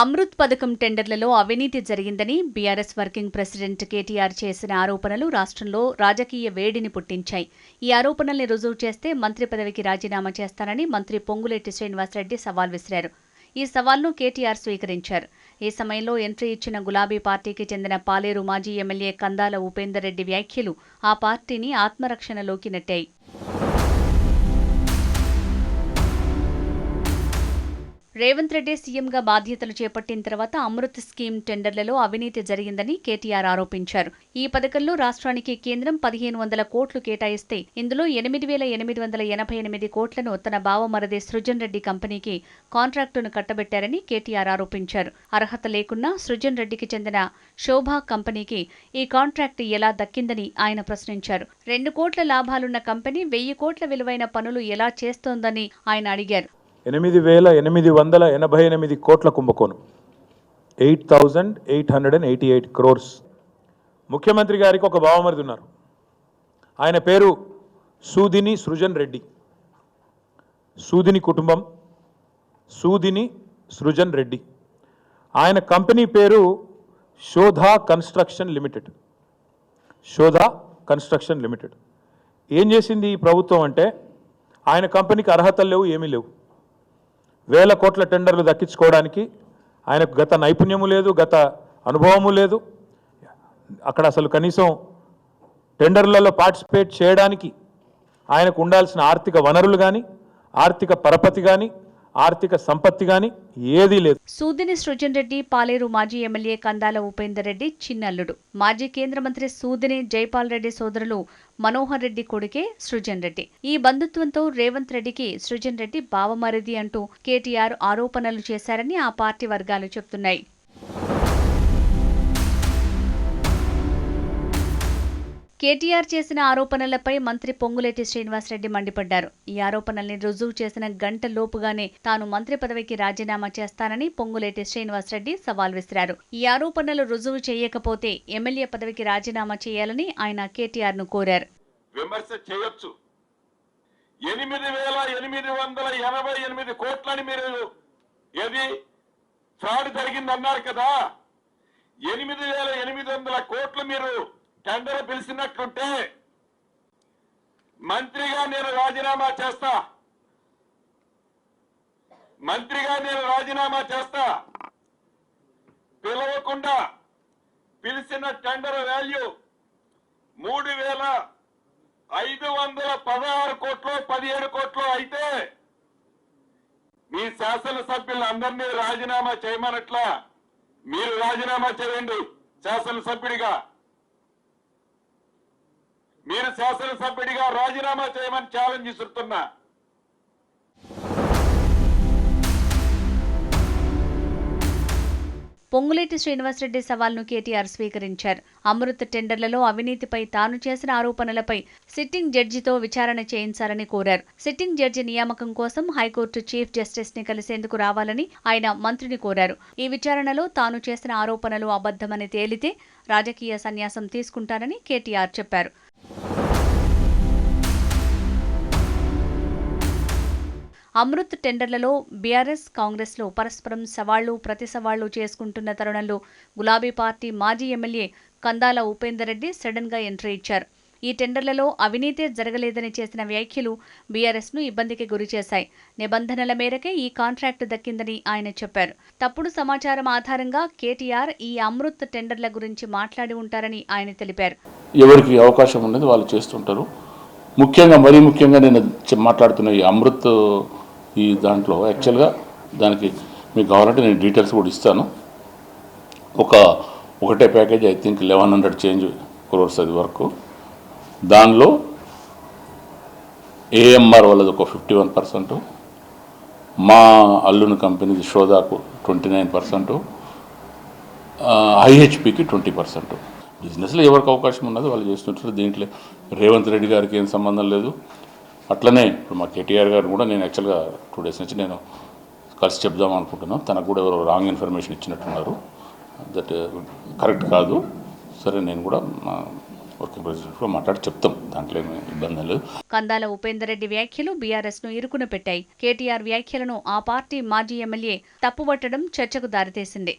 అమృత్ పథకం టెండర్లలో అవినీతి జరిగిందని బీఆర్ఎస్ వర్కింగ్ ప్రెసిడెంట్ కేటీఆర్ చేసిన ఆరోపణలు రాష్ట్రంలో రాజకీయ వేడిని పుట్టించాయి. ఈ ఆరోపణల్ని రుజువు చేస్తే మంత్రి పదవికి రాజీనామా చేస్తానని మంత్రి పొంగులేటి శ్రీనివాసరెడ్డి సవాల్ విసిరారు. ఈ సవాల్ను కేటీఆర్ స్వీకరించారు. ఈ సమయంలో ఎంట్రీ ఇచ్చిన గులాబీ పార్టీకి చెందిన పాలేరు మాజీ ఎమ్మెల్యే కందాల ఉపేందర్ రెడ్డి వ్యాఖ్యలు ఆ పార్టీని ఆత్మరక్షణలోకి నెట్టాయి. రేవంత్ రెడ్డి సీఎంగా బాధ్యతలు చేపట్టిన తర్వాత అమృత్ స్కీమ్ టెండర్లలో అవినీతి జరిగిందని కేటీఆర్ ఆరోపించారు. ఈ పథకంలో రాష్ట్రానికి కేంద్రం పదిహేను వందల కోట్లు కేటాయిస్తే ఇందులో ఎనిమిది వేల ఎనిమిది వందల ఎనభై ఎనిమిది కోట్లను తన బావమరది సృజన్ రెడ్డి కంపెనీకి కాంట్రాక్టును కట్టబెట్టారని కేటీఆర్ ఆరోపించారు. అర్హత లేకున్నా సృజన్ రెడ్డికి చెందిన శోభా కంపెనీకి ఈ కాంట్రాక్ట్ ఎలా దక్కిందని ఆయన ప్రశ్నించారు. రెండు కోట్ల లాభాలున్న కంపెనీ వెయ్యి కోట్ల విలువైన పనులు ఎలా చేస్తోందని ఆయన అడిగారు. ఎనిమిది వేల ఎనిమిది వందల ఎనభై ఎనిమిది కోట్ల కుంభకోణం. Eight thousand eight hundred and eighty eight crores. ముఖ్యమంత్రి గారికి ఒక బావమరిది ఉన్నారు. ఆయన పేరు సూదిని సృజన్ రెడ్డి. సూదిని కుటుంబం సూదిని సృజన్ రెడ్డి. ఆయన కంపెనీ పేరు Shodha construction limited. Shodha construction limited. ఏం చేసింది ఈ ప్రభుత్వం అంటే ఆయన కంపెనీకి అర్హతలు లేవు ఏమీ లేవు. వేల కోట్ల టెండర్లు దక్కించుకోవడానికి ఆయనకు గత నైపుణ్యము లేదు గత అనుభవము లేదు. అక్కడ అసలు కనీసం టెండర్లలో పార్టిసిపేట్ చేయడానికి ఆయనకు ఉండాల్సిన ఆర్థిక వనరులు కానీ ఆర్థిక పరపతి కానీ ఆర్థిక సంపత్తి కానీ ఏదీ లేదు. సూదిని సృజన్ రెడ్డి పాలేరు మాజీ ఎమ్మెల్యే కందాల ఉపేందర్ రెడ్డి చిన్నల్లుడు. మాజీ కేంద్ర మంత్రి సూదిని జైపాల్ రెడ్డి సోదరులు మనోహర్ రెడ్డి కొడుకే సృజన్ రెడ్డి. ఈ బంధుత్వంతో రేవంత్ రెడ్డికి సృజన్ రెడ్డి బావమరిది అంటూ కేటీఆర్ ఆరోపణలు చేశారని ఆ పార్టీ వర్గాలు చెబుతున్నాయి కేటీఆర్ చేసిన ఆరోపణలపై మంత్రి పొంగులేటి శ్రీనివాసరెడ్డి మండిపడ్డారు. ఈ ఆరోపణల్ని రుజువు చేసిన గంట లోపుగానే తాను మంత్రి పదవికి రాజీనామా చేస్తానని పొంగులేటి శ్రీనివాసరెడ్డి సవాల్ విసిరారు. ఈ ఆరోపణలు రుజువు చేయకపోతే ఎమ్మెల్యే పదవికి రాజీనామా చేయాలని ఆయన కేటీఆర్ను కోరారు. విమర్శ చేయొచ్చు. ఎనిమిది వేల ఎనిమిది వందల ఎనభై ఎనిమిది కోట్లని మీరు ఏది ఫ్రాడ్ జరిగిందన్నారు కదా? ఎనిమిది వేల ఎనిమిది వందల కోట్లు మీరు టెండర్ పిలిచినట్లుంటే మంత్రిగా నేను రాజీనామా చేస్తా. మంత్రిగా నేను రాజీనామా చేస్తా. పిలవకుండా పిలిచిన టెండర్ వాల్యూ మూడు వేల ఐదు వందల పదహారు కోట్లు పదిహేడు కోట్లు అయితే మీ శాసనసభ్యులందరినీ రాజీనామా చేయమనట్లా మీరు రాజీనామా చేయండి శాసనసభ్యుడిగా. మీరు శాసనసభ్యుడిగా రాజీనామా చేయమని ఛాలెంజ్ ఇస్తున్నా పొంగులేటి శ్రీనివాసరెడ్డి సవాల్ను కేటీఆర్ స్వీకరించారు. అమృత్ టెండర్లలో అవినీతిపై తాను చేసిన ఆరోపణలపై సిట్టింగ్ జడ్జితో విచారణ చేయించాలని కోరారు. సిట్టింగ్ జడ్జి నియామకం కోసం హైకోర్టు చీఫ్ జస్టిస్ని కలిసేందుకు రావాలని ఆయన మంత్రిని కోరారు. ఈ విచారణలో తాను చేసిన ఆరోపణలు అబద్ధమని తేలితే రాజకీయ సన్యాసం తీసుకుంటానని కేటీఆర్ చెప్పారు. అమృత్ టెండర్లలో బీఆర్ఎస్ కాంగ్రెస్లో పరస్పరం సవాళ్ళు ప్రతి సవాళ్ళు చేసుకుంటున్న తరుణంలో గులాబీ పార్టీ మాజీ ఎమ్మెల్యే కందాల ఉపేందర్ రెడ్డి సడన్గా ఎంట్రీ ఇచ్చారు. ఈ టెండర్లలో అవినీతి జరగలేదని చేసిన వ్యాఖ్యలు బీఆర్ఎస్ను ఇబ్బందికి గురిచేశాయి నిబంధనల మేరకే ఈ కాంట్రాక్టు దక్కిందని ఆయన చెప్పారు. తప్పుడు సమాచారం ఆధారంగా కేటీఆర్ ఈ అమృత్ టెండర్ల గురించి మాట్లాడి ఉంటారని ఆయన తెలిపారు. ఎవరికి అవకాశం ఉన్నది వాళ్ళు చేస్తుంటారు. ముఖ్యంగా మరీ ముఖ్యంగా నేను మాట్లాడుతున్న ఈ అమృత్ ఈ దాంట్లో. యాక్చువల్గా దానికి మీకు కావాలంటే నేను డీటెయిల్స్ కూడా ఇస్తాను. ఒక ఒకటే package I think eleven hundred change crores అది వరకు. దానిలో ఏఎంఆర్ వాళ్ళది ఒక ఫిఫ్టీ వన్ పర్సెంట్ మా అల్లుని కంపెనీది షోదాకు ట్వంటీ నైన్ పర్సెంట్ ఐహెచ్పికి ట్వంటీ పర్సెంట్ బిజినెస్లో ఎవరికి అవకాశం ఉన్నదో వాళ్ళు చేస్తుంటారు. దీంట్లో రేవంత్ రెడ్డి గారికి ఏం సంబంధం లేదు. అట్లనే ఇప్పుడు మా కేటీఆర్ గారు కూడా నేను యాక్చువల్గా టూ డేస్ నుంచి నేను కలిసి చెప్దాం అనుకుంటున్నాను. తనకు కూడా ఎవరో రాంగ్ ఇన్ఫర్మేషన్ ఇచ్చినట్టున్నారు. దట్ కరెక్ట్ కాదు. సరే నేను కూడా మా వర్కింగ్ ప్రెసిడెంట్గా మాట్లాడి చెప్తాం. దాంట్లో ఏమీ ఇబ్బంది లేదు కందాల ఉపేందర్ రెడ్డి వ్యాఖ్యలు బీఆర్ఎస్ను ఇరుకున పెట్టాయి. కేటీఆర్ వ్యాఖ్యలను ఆ పార్టీ మాజీ ఎమ్మెల్యే తప్పుబట్టడం చర్చకు దారితీసింది.